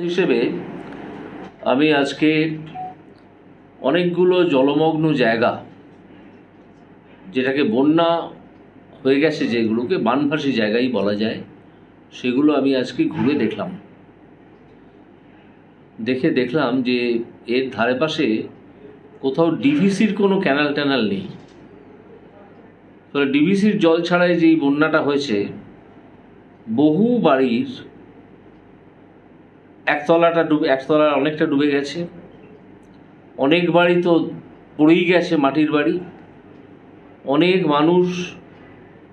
হিসেবে আমি আজকে অনেকগুলো জলমগ্ন জায়গা, যেটাকে বন্যা হয়ে গেছে যেগুলোকে বানভাসী জায়গাই বলা যায়, সেগুলো আমি আজকে ঘুরে দেখলাম। দেখে দেখলাম যে এর ধারে পাশে কোথাও ডিভিসির কোনো ক্যানাল ট্যানাল নেই। ফলে ডিভিসির জল ছাড়াই যেই বন্যাটা হয়েছে, বহু বাড়ির একতলাটা ডুবে, একতলার অনেকটা ডুবে গেছে। অনেক বাড়ি তো পড়েই গেছে মাটির বাড়ি। অনেক মানুষ,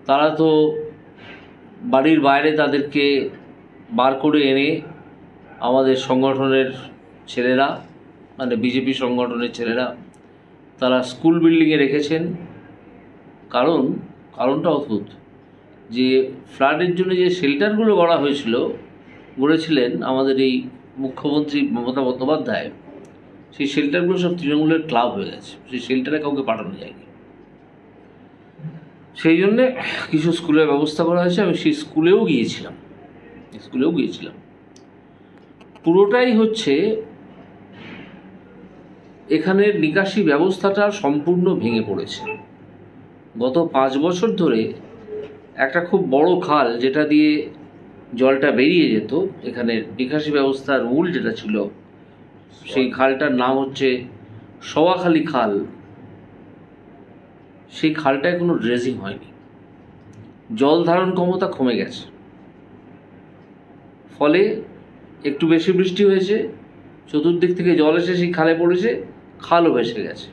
তারা তো বাড়ির বাইরে তাদেরকে বার করে এনে আমাদের সংগঠনের ছেলেরা মানে বিজেপি সংগঠনের ছেলেরা, তারা স্কুল বিল্ডিংয়ে রেখেছেন। কারণ, কারণটা অদ্ভুত যে ফ্লাডের জন্য যে শেল্টারগুলো গড়া হয়েছিল গড়েছিলেন আমাদের এই মুখ্যমন্ত্রী মমতা বন্দ্যোপাধ্যায়, সেই শেল্টারগুলো সব তৃণমূলের ক্লাব হয়ে গেছে, সেই শেল্টারে কাউকে পাঠানো যায়নি। সেই জন্যে কিছু স্কুলের ব্যবস্থা করা হয়েছে, আমি সেই স্কুলেও গিয়েছিলাম স্কুলেও গিয়েছিলাম। পুরোটাই হচ্ছে এখানের নিকাশি ব্যবস্থাটা সম্পূর্ণ ভেঙে পড়েছে। গত পাঁচ বছর ধরে একটা খুব বড় খাল যেটা দিয়ে জলটা বেরিয়ে যেত এখানে নিকাশি ব্যবস্থার মূল যেটা ছিল সেই খালটার নাম হচ্ছে সওয়াখালী খাল। সেই খালটায় কোনো ড্রেজিং হয়নি। জল ধারণ ক্ষমতা কমে গেছে। ফলে একটু বেশি বৃষ্টি হয়েছে চতুর্দিক থেকে জল এসে সেই খালে পড়েছে খালও ভেসে গেছে।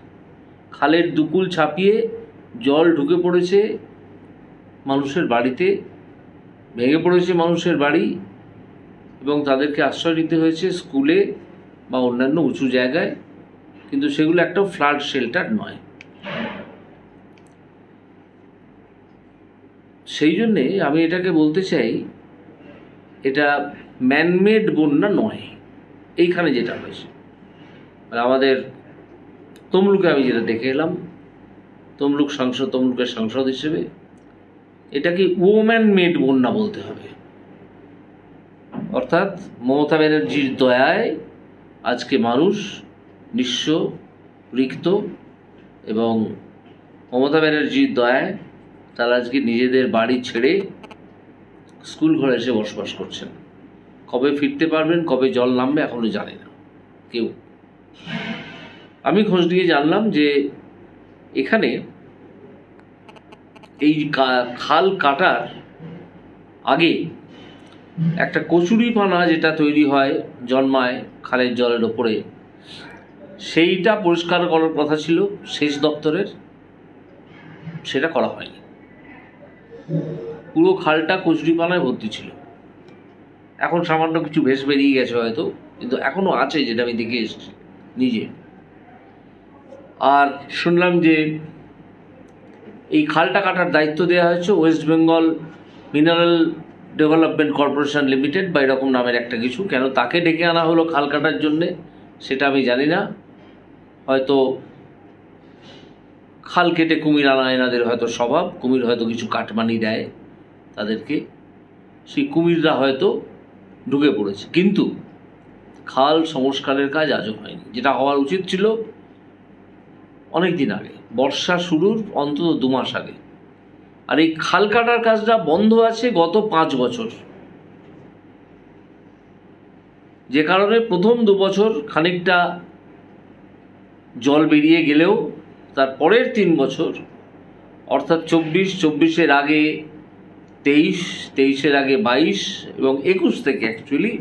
খালের দুকুল ছাপিয়ে জল ঢুকে পড়েছে মানুষের বাড়িতে ভেঙে পড়েছে মানুষের বাড়ি এবং তাদেরকে আশ্রয় নিতে হয়েছে স্কুলে বা অন্যান্য উঁচু জায়গায়, কিন্তু সেগুলো একটা ফ্লাড শেল্টার নয়। সেই জন্যে আমি এটাকে বলতে চাই, এটা ম্যানমেড বন্যা নয়। এইখানে যেটা হয়েছে। আমাদের তমলুকে আমি যেটা দেখে এলাম, তমলুক সাংসদ, তমলুকের সাংসদ হিসেবে এটাকে ওম্যান মেড বন্যা বলতে হবে। অর্থাৎ মমতা ব্যানার্জির দয়ায় আজকে মানুষ নিঃস্ব, রিক্ত এবং মমতা ব্যানার্জির দয়ায় তারা আজকে নিজেদের বাড়ি ছেড়ে স্কুল ঘরে এসে বসবাস করছেন। কবে ফিরতে পারবেন, কবে জল নামবে এখনও জানে না। কেউ। আমি খোঁজ নিয়ে জানলাম যে এখানে এই খাল কাটার আগে একটা কচুরি পানা যেটা তৈরি হয়, জন্মায় খালের জলের ওপরে। সেইটা পরিষ্কার করার কথা ছিল, সেচ দপ্তরের সেটা করা হয়নি। পুরো খালটা কচুরি পানায় ভর্তি ছিল। এখন সামান্য কিছু ভেস বেরিয়ে গেছে হয়তো, কিন্তু এখনও আছে যেটা আমি দেখে এসেছি নিজে। আর শুনলাম যে এই খালটা কাটার দায়িত্ব দেওয়া হয়েছে West Bengal mineral development corporation limited বা এরকম নামের একটা কিছু। কেন তাকে ডেকে আনা হলো খাল কাটার জন্যে? সেটা আমি জানি না। হয়তো খাল কেটে কুমির আনা এনাদের হয়তো স্বভাব, কুমির হয়তো কিছু কাটমানি দেয় তাদেরকে। সেই কুমিররা হয়তো ঢুকে পড়েছে। কিন্তু খাল সংস্কারের কাজ আজও হয়নি। যেটা হওয়ার উচিত ছিল অনেক দিন আগে। বর্ষা শুরুর অন্তত দু মাস আগে। আর এই খাল কাটার কাজটা বন্ধ আছে গত পাঁচ বছর। যে কারণে প্রথম দু বছর খানিকটা জল বেরিয়ে গেলেও তার পরের তিন বছর, অর্থাৎ চব্বিশ, চব্বিশের আগে তেইশ, তেইশের আগে বাইশ এবং একুশ থেকে অ্যাকচুয়ালি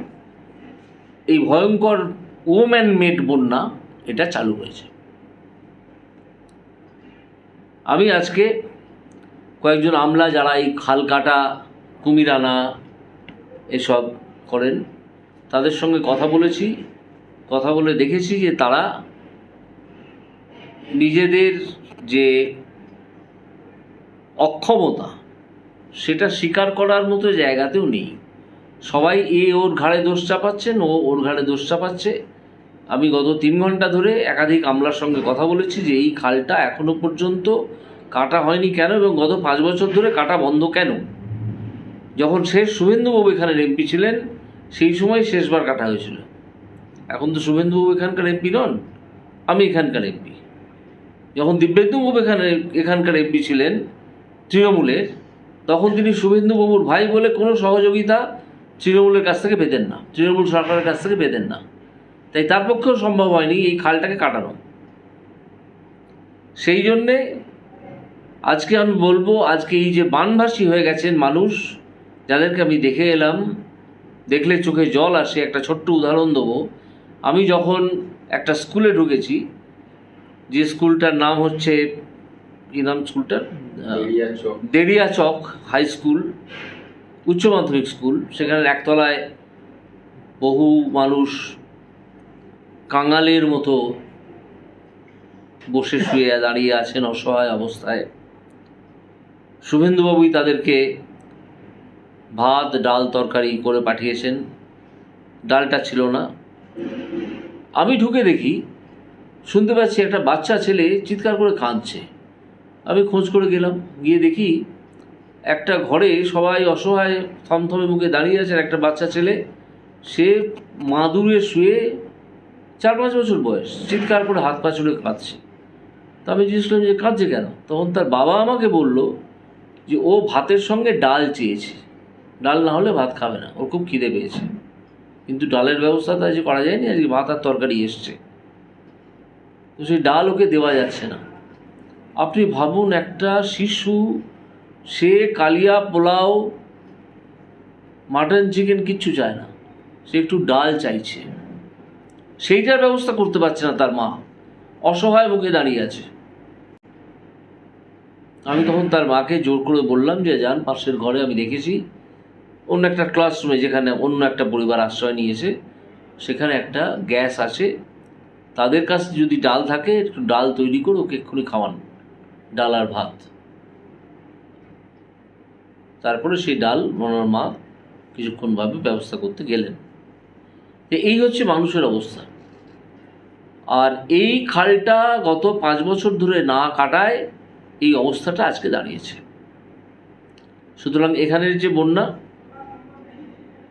এই ভয়ঙ্কর ওম্যান মেড বন্যা এটা চালু হয়েছে। আমি আজকে কয়েকজন আমলা যারা এই খাল কাটা কুমির আনা এসব করেন, তাদের সঙ্গে কথা বলেছি। কথা বলে দেখেছি যে তারা নিজেদের যে অক্ষমতা, সেটা স্বীকার করার মতো জায়গাতেও নেই। সবাই এ ওর ঘাড়ে দোষ চাপাচ্ছেন ও ওর ঘাড়ে দোষ চাপাচ্ছে। আমি গত তিন ঘণ্টা ধরে একাধিক আমলার সঙ্গে কথা বলেছি যে এই খালটা এখনও পর্যন্ত কাটা হয়নি কেন এবং গত পাঁচ বছর ধরে কাটা বন্ধ কেন? যখন শেষ শুভেন্দুবাবু এখানে এমপি ছিলেন, সেই সময় শেষবার কাটা হয়েছিল। এখন তো শুভেন্দুবাবু এখানকার এমপি নন, আমি এখানকার এমপি যখন দিব্যেন্দুবাবু এখানে, এখানকার এমপি ছিলেন, তৃণমূলের, তখন তিনি শুভেন্দুবাবুর ভাই বলে কোনো সহযোগিতা তৃণমূলের কাছ থেকে পেতেন না। তৃণমূল সরকারের কাছ থেকে পেতেন না। তাই তার পক্ষেও সম্ভব হয়নি এই খালটাকে কাটানো। সেই জন্যে আজকে আমি বলব আজকে এই যে বানভাসী হয়ে গেছেন মানুষ যাদেরকে আমি দেখে এলাম দেখলে চোখে জল আসে একটা ছোট্ট উদাহরণ দেবো। আমি যখন একটা স্কুলে ঢুকেছি যে স্কুলটার নাম হচ্ছে কী নাম স্কুলটার? দেরিয়া চক হাই স্কুল উচ্চ মাধ্যমিক স্কুল। সেখানে একতলায় বহু মানুষ কাঙালের মতো বসে শুয়ে দাঁড়িয়ে আছেন অসহায় অবস্থায়। শুভেন্দুবাবুই তাদেরকে ভাত, ডাল তরকারি করে পাঠিয়েছেন। ডালটা ছিল না। আমি ঢুকে দেখি, শুনতে পাচ্ছি একটা বাচ্চা ছেলে চিৎকার করে কাঁদছে। আমি খোঁজ করে গেলাম, গিয়ে দেখি একটা ঘরে সবাই অসহায় থমথমে মুখে দাঁড়িয়ে আছে আর একটা বাচ্চা ছেলে। সে মাদুরে শুয়ে চার পাঁচ বছর বয়স, চিৎকার করে হাত পা চুলে কাঁদছে। তা আমি জিজ্ঞেস করলাম যে কাঁদছে কেন? তখন তার বাবা আমাকে বলল যে, ও ভাতের সঙ্গে ডাল চেয়েছে। ডাল না হলে ভাত খাবে না, ওর খুব খিদে পেয়েছে। কিন্তু ডালের ব্যবস্থা তো আজকে করা যায়নি, আজকে ভাত আর তরকারি এসছে। তো সেই ডাল ওকে দেওয়া যাচ্ছে না। আপনি ভাবুন, একটা শিশু, সে কালিয়া পোলাও, মাটন, চিকেন কিচ্ছু চায় না। সে একটু ডাল চাইছে। সেইটার ব্যবস্থা করতে পারছে না তার মা। অসহায় মুখে দাঁড়িয়ে আছে। আমি তখন তার মাকে জোর করে বললাম যে, যান, পাশের ঘরে আমি দেখেছি। অন্য একটা ক্লাসরুমে যেখানে অন্য একটা পরিবার আশ্রয় নিয়েছে, সেখানে একটা গ্যাস আছে। তাদের কাছে যদি ডাল থাকে, একটু ডাল তৈরি করে, ওকে এক্ষুনি খাওয়ান। ডাল আর ভাত। তারপরে সেই ডাল ওনার মা কিছুক্ষণভাবে ব্যবস্থা করতে গেলেন। তো এই হচ্ছে মানুষের অবস্থা। আর এই খালটা গত পাঁচ বছর ধরে না কাটায় এই অবস্থাটা আজকে দাঁড়িয়েছে। সুতরাং এখানের যে বন্যা,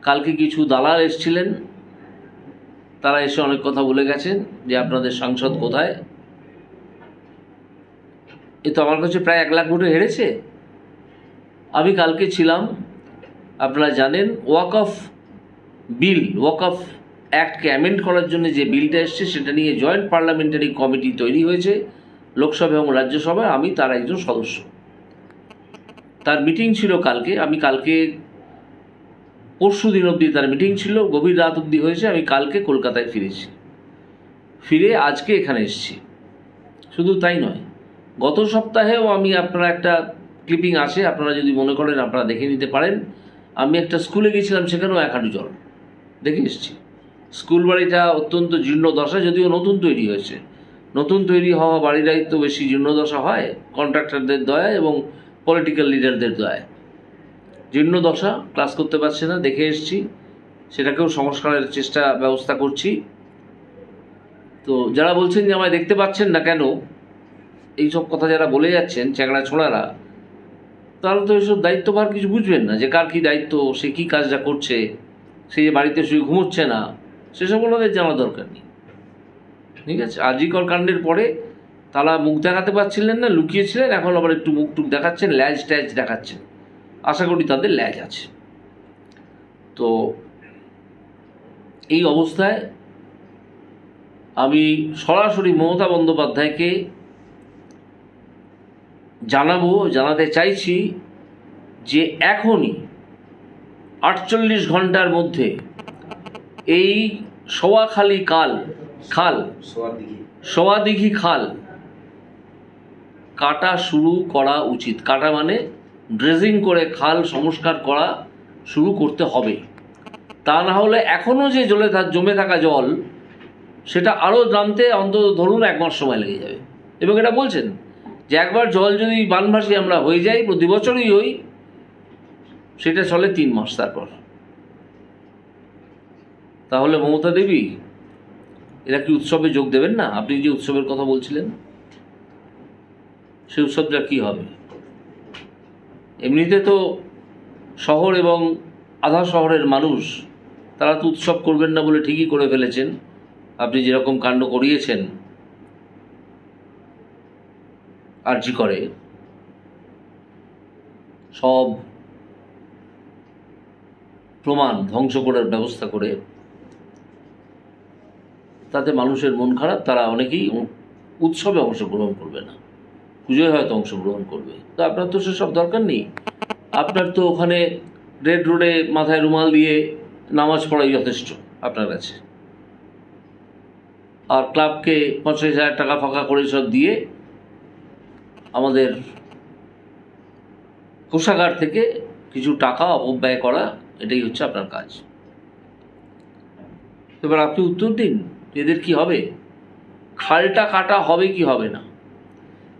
কালকে কিছু দালাল এসছিলেন। তারা এসে অনেক কথা বলে গেছেন যে আপনাদের সাংসদ কোথায়? এ তো আমার কাছে প্রায় এক লাখ ভোটে হেরেছে। আমি কালকে ছিলাম, আপনারা জানেন Waqf bill Waqf অ্যাক্টকে অ্যামেন্ড করার জন্য যে বিলটা এসছে, সেটা নিয়ে জয়েন্ট পার্লামেন্টারি কমিটি তৈরি হয়েছে, লোকসভা এবং রাজ্যসভায়। আমি তার একজন সদস্য। তার মিটিং ছিল কালকে। আমি কালকে, পরশু দিন অবধি তার মিটিং ছিল। গভীর রাত অবধি হয়েছে। আমি কালকে কলকাতায় ফিরেছি। ফিরে আজকে এখানে এসেছি। শুধু তাই নয়, গত সপ্তাহেও আমি আপনারা একটা ক্লিপিং আছে। আপনারা যদি মনে করেন, আপনারা দেখে নিতে পারেন। আমি একটা স্কুলে গিয়েছিলাম, সেখানেও এক হাঁটু জল। দেখে এসেছি। স্কুল বাড়িটা অত্যন্ত জীর্ণ দশা যদিও নতুন তৈরি হয়েছে। নতুন তৈরি হওয়া বাড়িরাই তো বেশি জীর্ণদশা হয় কন্ট্রাক্টরদের দয়া এবং পলিটিক্যাল লিডারদের দয়ায়। জীর্ণদশা ক্লাস করতে পারছে না, দেখে এসছি। সেটাকেও সংস্কারের চেষ্টা, ব্যবস্থা করছি। তো যারা বলছেন যে আমায় দেখতে পাচ্ছেন না কেন, এইসব কথা যারা বলে যাচ্ছেন, চ্যাংড়া ছোড়ারা, তাহলে তো এইসব দায়িত্বভার কিছু বুঝবেন না যে কার কী দায়িত্ব, সে কী কাজটা করছে, সে বাড়িতে শুয়ে ঘুমোচ্ছে না। সেসব ওনাদের জানা দরকার নেই। ঠিক আছে? আজিকর কাণ্ডের পরে তারা মুখ দেখাতে পারছিলেন না, লুকিয়েছিলেন, এখন আবার একটু মুখ টুক দেখাচ্ছেন, ল্যাজ ট্যাজ দেখাচ্ছেন। আশা করি তাদের ল্যাজ আছে। তো এই অবস্থায় আমি সরাসরি মমতা বন্দ্যোপাধ্যায়কে জানাব, জানাতে চাইছি যে এখনই আটচল্লিশ ঘণ্টার মধ্যে এই সোয়াখালি কাল খাল সোয়াদিঘি। খাল কাটা শুরু করা উচিত। কাটা মানে ড্রেজিং করে খাল সংস্কার করা শুরু করতে হবে। তা না হলে এখনও যে জলে থা- জমে থাকা জল সেটা আরও নামতে অন্তত ধরুন এক মাস সময় লেগে যাবে। এবং এটা বলছেন যে একবার জল যদি বানভাসি আমরা হয়ে যাই প্রতি বছরই হই সেটা চলে তিন মাস তারপর। তাহলে মমতা দেবী, এরা কি উৎসবে যোগ দেবেন না? আপনি যে উৎসবের কথা বলছিলেন, সেই উৎসবটা কি হবে? এমনিতে তো শহর এবং আধা শহরের মানুষ, তারা তো উৎসব করবেন না বলে ঠিকই করে ফেলেছেন। আপনি যেরকম কাণ্ড করিয়েছেন আর্জি করে? সব প্রমাণ ধ্বংস করার ব্যবস্থা করে তাতে মানুষের মন খারাপ, তারা অনেকেই উৎসবে অংশগ্রহণ করবে না। পুজোয় হয়তো অংশগ্রহণ করবে। তো আপনার তো সেসব দরকার নেই। আপনার তো ওখানে রেড রোডে মাথায় রুমাল দিয়ে নামাজ পড়াই যথেষ্ট আপনার কাছে। আর ক্লাবকে পঞ্চাশ হাজার টাকা ফাঁকা করে সব দিয়ে আমাদের কোষাগার থেকে কিছু টাকা অপব্যয় করা, এটাই হচ্ছে আপনার কাজ। এবার আপনি উত্তর দিন। এদের কি হবে? খালটা কাটা হবে কি হবে না?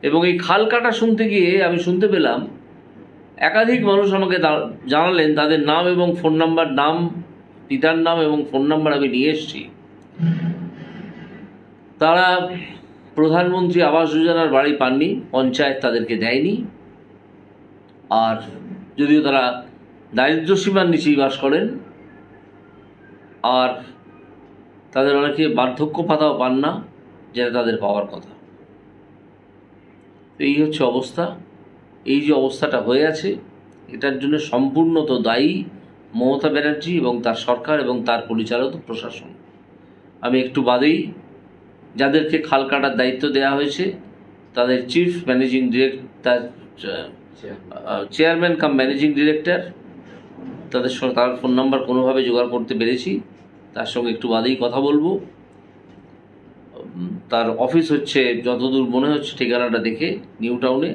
এবং এই খাল কাটা শুনতে গিয়ে আমি শুনতে পেলাম, একাধিক মানুষ আমাকে জানালেন তাদের নাম এবং ফোন নাম্বার, নাম, পিতার নাম এবং ফোন নাম্বার আমি নিয়ে এসেছি। তারা প্রধানমন্ত্রী আবাস যোজনার বাড়ি পাননি, পঞ্চায়েত তাদেরকে দেয়নি। আর যদিও তারা দারিদ্র সীমার নিচেই বাস করেন, আর তাদের অনেকে বার্ধক্য ভাতাও পান না, যেটা তাদের পাওয়ার কথা। তো এই হচ্ছে অবস্থা। এই যে অবস্থাটা হয়ে আছে, এটার জন্য সম্পূর্ণত দায়ী মমতা ব্যানার্জি এবং তার সরকার এবং তার পরিচালিত প্রশাসন। আমি একটু বাদেই, যাদেরকে খাল কাটার দায়িত্ব দেওয়া হয়েছে, তাদের chief managing director chairman cum managing director তাদের সঙ্গে তার ফোন নাম্বার কোনোভাবে জোগাড় করতে পেরেছি। তার সঙ্গে একটু বাদেই কথা বলব। তার অফিস হচ্ছে, যতদূর মনে হচ্ছে ঠিকানাটা দেখে নিউ টাউনে।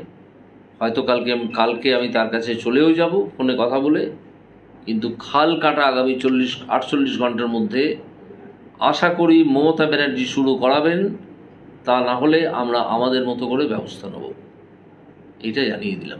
হয়তো কালকে কালকে আমি তার কাছে চলেও যাব ফোনে কথা বলে। কিন্তু খাল কাটা আগামী চল্লিশ, আটচল্লিশ ঘণ্টার মধ্যে আশা করি মমতা ব্যানার্জি শুরু করাবেন। তা না হলে আমরা আমাদের মতো করে ব্যবস্থা নেব। এটা জানিয়ে দিলাম।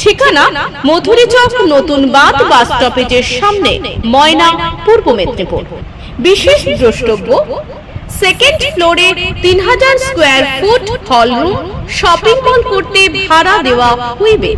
ঠিকানা মধুরী চক, নতুন বাঁধ, বাস স্টপেজের সামনে, ময়না, পূর্ব মেদিনীপুর। বিশেষ দ্রষ্টব্য সেকেন্ড ফ্লোরে তিন হাজার square foot hall room shopping mall করতে ভাড়া দেওয়া হইবে